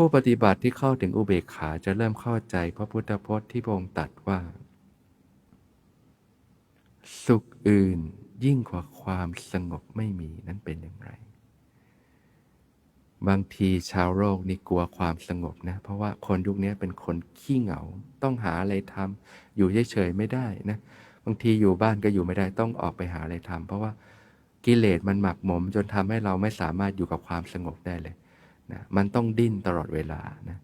ผู้ปฏิบัติที่เข้าถึงอุเบกขาจะเริ่มเข้าใจพระพุทธพจน์ที่พระองค์ตรัสว่า สุขอื่นยิ่งกว่าความสงบไม่มีนั้นเป็นอย่างไร บางทีชาวโลกนี่กลัวความสงบนะ เพราะว่าคนยุคนี้เป็นคนขี้เหงา ต้องหาอะไรทำอยู่เฉยๆไม่ได้นะบางทีอยู่บ้านก็อยู่ไม่ได้ต้องออกไปหาอะไรทำเพราะว่ากิเลสมันหมักหมมจนทำให้เราไม่สามารถอยู่กับความสงบได้เลย นะมันต้องดิ้นตลอดเวลานะ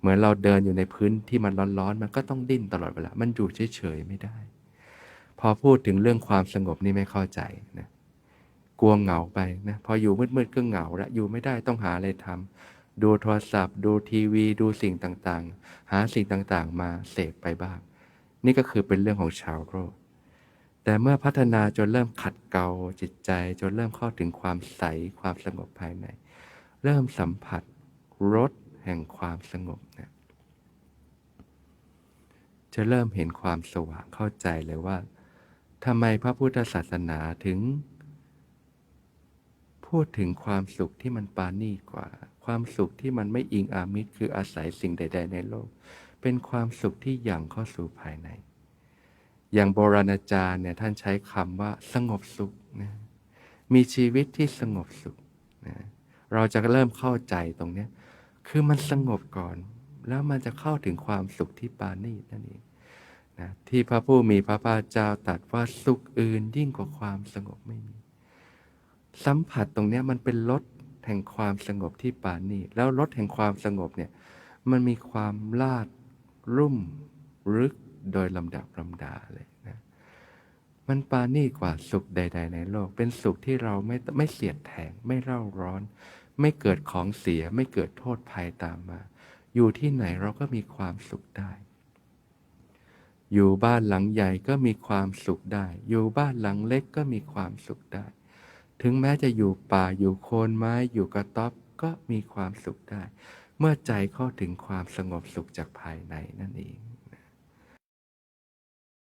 เหมือนเราเดินอยู่ในพื้นที่มันร้อนๆ มันก็ต้องดิ้นตลอดเวลา มันอยู่เฉยๆไม่ได้ พอพูดถึงเรื่องความสงบนี่ไม่เข้าใจนะกลัวเหงาไปนะพออยู่มืดๆก็เหงาละอยู่ไม่ได้ต้องหาอะไรทำดูโทรศัพท์ ดูทีวี ดูสิ่งต่างๆ หาสิ่งต่างๆ มาเสพไปบ้าง นี่ก็คือเป็นเรื่องของชาวโลกแต่เมื่อพัฒนาจนเริ่มขัดเกลาจิตใจ จนเริ่มเข้าถึงความใสความสงบภายใน เริ่มสัมผัสรสแห่งความสงบนะจะเริ่มเห็นความสว่างเข้าใจเลยว่าทำไมพระพุทธศาสนาถึง พูดถึงความสุขที่มันปานี่กว่า ความสุขที่มันไม่อิงอามิตร คืออาศัยสิ่งใด ๆ ในโลก เป็นความสุขที่ยั่งเข้าสู่ภายใน อย่างโบราณอาจารย์เนี่ยท่านใช้คำว่าสงบสุขนะมีชีวิตที่สงบสุขนะ เราจะเริ่มเข้าใจตรงนี้คือมันสงบก่อน แล้วมันจะเข้าถึงความสุขที่ปานีนั่นเองนะที่พระผู้มีพระภาคเจ้าตรัสว่าสุขอื่นยิ่งกว่าความสงบไม่มี สัมผัสตรงนี้มันเป็นรสแห่งความสงบที่ปานีแล้วรสแห่งความสงบเนี่ยมันมีความลาดรุ่มลึกโดยลำดับลำดาเลยนะ มันปานีตกว่าสุขใด ๆ ในโลก เป็นสุขที่เราไม่ไม่เสียดแทงไม่เร่าร้อน ไม่เกิดของเสียไม่เกิดโทษภัยตามมา อยู่ที่ไหนเราก็มีความสุขได้ อยู่บ้านหลังใหญ่ก็มีความสุขได้ อยู่บ้านหลังเล็กก็มีความสุขได้ ถึงแม้จะอยู่ป่าอยู่โคนไม้อยู่กระต๊อบก็มีความสุขได้ เมื่อใจเข้าถึงความสงบสุขจากภายในนั่นเอง